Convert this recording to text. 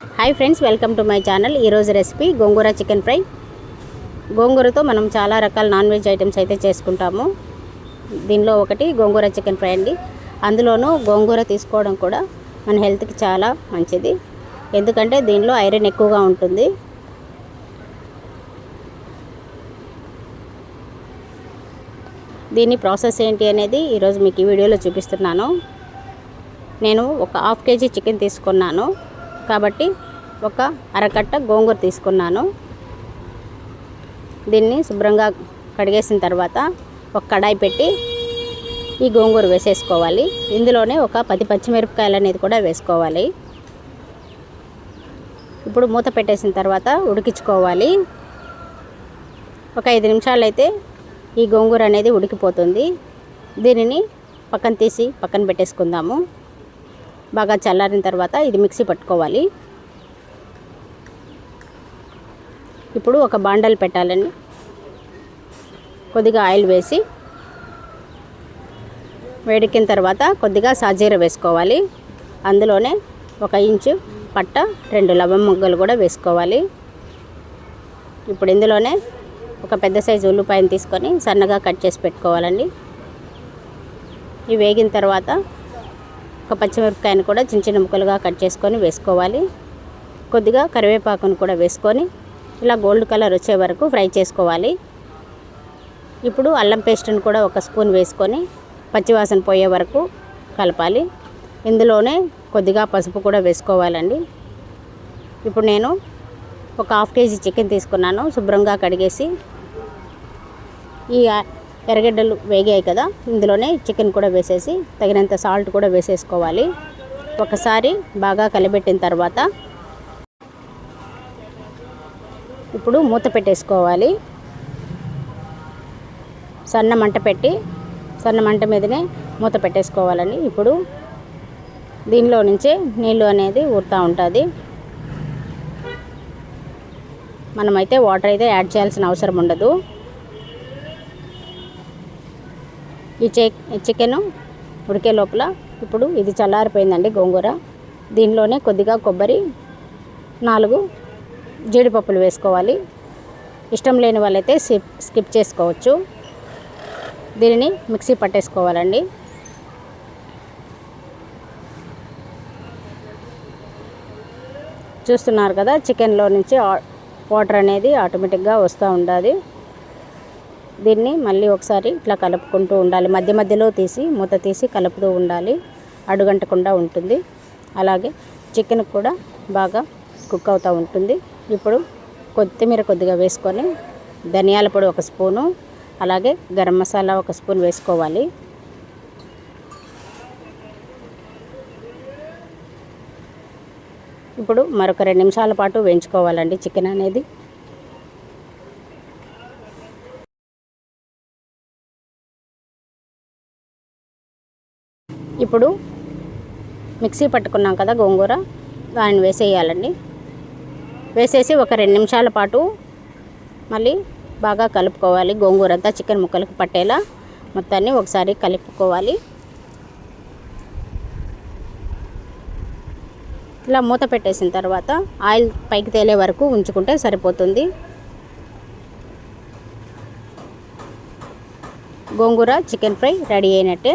Hi friends welcome to my channel ఈరోజు recipe gongura chicken fry గోంగూరతో మనం చాలా రకాల నాన్ వెజ్ ఐటమ్స్ అయితే చేసుకుంటాము. దీనిలో ఒకటి గోంగూర చికెన్ ఫ్రై అండి. అందులోనూ గోంగూర తీసుకోవడం కూడా మన హెల్త్కి చాలా మంచిది. ఎందుకంటే దీనిలో ఐరన్ ఎక్కువగా ఉంటుంది. దీని ప్రాసెస్ ఏంటి అనేది ఈరోజు మీకు ఈ వీడియోలో చూపిస్తున్నాను. నేను ఒక హాఫ్ కేజీ చికెన్ తీసుకున్నాను. కాబట్టి ఒక అరకట్ట గోంగూర తీసుకున్నాను. దీన్ని శుభ్రంగా కడిగేసిన తర్వాత ఒక కడాయి పెట్టి ఈ గోంగూర వేసేసుకోవాలి. ఇందులోనే ఒక పది పచ్చిమిరపకాయలు అనేది కూడా వేసుకోవాలి. ఇప్పుడు మూత పెట్టేసిన తర్వాత ఉడికించుకోవాలి. ఒక ఐదు నిమిషాలు అయితే ఈ గోంగూర అనేది ఉడికిపోతుంది. దీనిని పక్కన తీసి పక్కన పెట్టేసుకుందాము. బాగా చల్లారిన తర్వాత ఇది మిక్సీ పట్టుకోవాలి. ఇప్పుడు ఒక బాండల్ పెట్టాలండి. కొద్దిగా ఆయిల్ వేసి వేడెక్కిన తర్వాత కొద్దిగా సాజీర వేసుకోవాలి. అందులోనే ఒక ఇంచు పట్ట రెండు లవం ముగ్గలు కూడా వేసుకోవాలి. ఇప్పుడు ఇందులోనే ఒక పెద్ద సైజు ఉల్లిపాయను తీసుకొని సన్నగా కట్ చేసి పెట్టుకోవాలండి. ఇవి వేగిన తర్వాత ఒక పచ్చిమిరపకాయను కూడా చిన్న చిన్న ముక్కలుగా కట్ చేసుకొని వేసుకోవాలి. కొద్దిగా కరివేపాకును కూడా వేసుకొని ఇలా గోల్డ్ కలర్ వచ్చే వరకు ఫ్రై చేసుకోవాలి. ఇప్పుడు అల్లం పేస్ట్ని కూడా ఒక స్పూన్ వేసుకొని పచ్చివాసన పోయే వరకు కలపాలి. ఇందులోనే కొద్దిగా పసుపు కూడా వేసుకోవాలండి. ఇప్పుడు నేను ఒక హాఫ్ కేజీ చికెన్ తీసుకున్నాను శుభ్రంగా కడిగేసి. ఈ ఎర్రగడ్డలు వేగాయి కదా ఇందులోనే చికెన్ కూడా వేసేసి తగినంత సాల్ట్ కూడా వేసేసుకోవాలి. ఒకసారి బాగా కలిపెట్టిన తర్వాత ఇప్పుడు మూత పెట్టేసుకోవాలి. సన్న మంట పెట్టి సన్న మంట మీదనే మూత పెట్టేసుకోవాలండి. ఇప్పుడు దీనిలో నుంచే నీళ్ళు అనేది ఊరుతూ ఉంటుంది. మనమైతే వాటర్ అయితే యాడ్ చేయాల్సిన అవసరం ఉండదు. ఈ చె చికెన్ ఉడికే లోపల ఇప్పుడు ఇది చల్లారిపోయిందండి గోంగూర. దీనిలోనే కొద్దిగా కొబ్బరి నాలుగు జీడిపప్పులు వేసుకోవాలి. ఇష్టం లేని వాళ్ళైతే స్కిప్ స్కిప్ చేసుకోవచ్చు. దీనిని మిక్సీ పట్టేసుకోవాలండి. చూస్తున్నారు కదా చికెన్లో నుంచి వాటర్ అనేది ఆటోమేటిక్గా వస్తూ ఉండాలి. దీన్ని మళ్ళీ ఒకసారి ఇట్లా కలుపుకుంటూ ఉండాలి. మధ్య మధ్యలో తీసి మూత తీసి కలుపుతూ ఉండాలి. అడుగంటకుండా ఉంటుంది. అలాగే చికెన్ కూడా బాగా కుక్ అవుతూ ఉంటుంది. ఇప్పుడు కొత్తిమీర కొద్దిగా వేసుకొని ధనియాల పొడి ఒక స్పూను అలాగే గరం మసాలా ఒక స్పూన్ వేసుకోవాలి. ఇప్పుడు మరొక రెండు నిమిషాల పాటు వేయించుకోవాలండి చికెన్ అనేది. ఇప్పుడు మిక్సీ పట్టుకున్నాం కదా గోంగూర దాన్ని వేసేయాలండి. వేసేసి ఒక రెండు నిమిషాల పాటు మళ్ళీ బాగా కలుపుకోవాలి గోంగూర అంతా చికెన్ ముక్కలకు పట్టేలా. మొత్తాన్ని ఒకసారి కలుపుకోవాలి. ఇలా మూత పెట్టేసిన తర్వాత ఆయిల్ పైకి తేలే వరకు ఉంచుకుంటే సరిపోతుంది. గోంగూర చికెన్ ఫ్రై రెడీ అయినట్టే.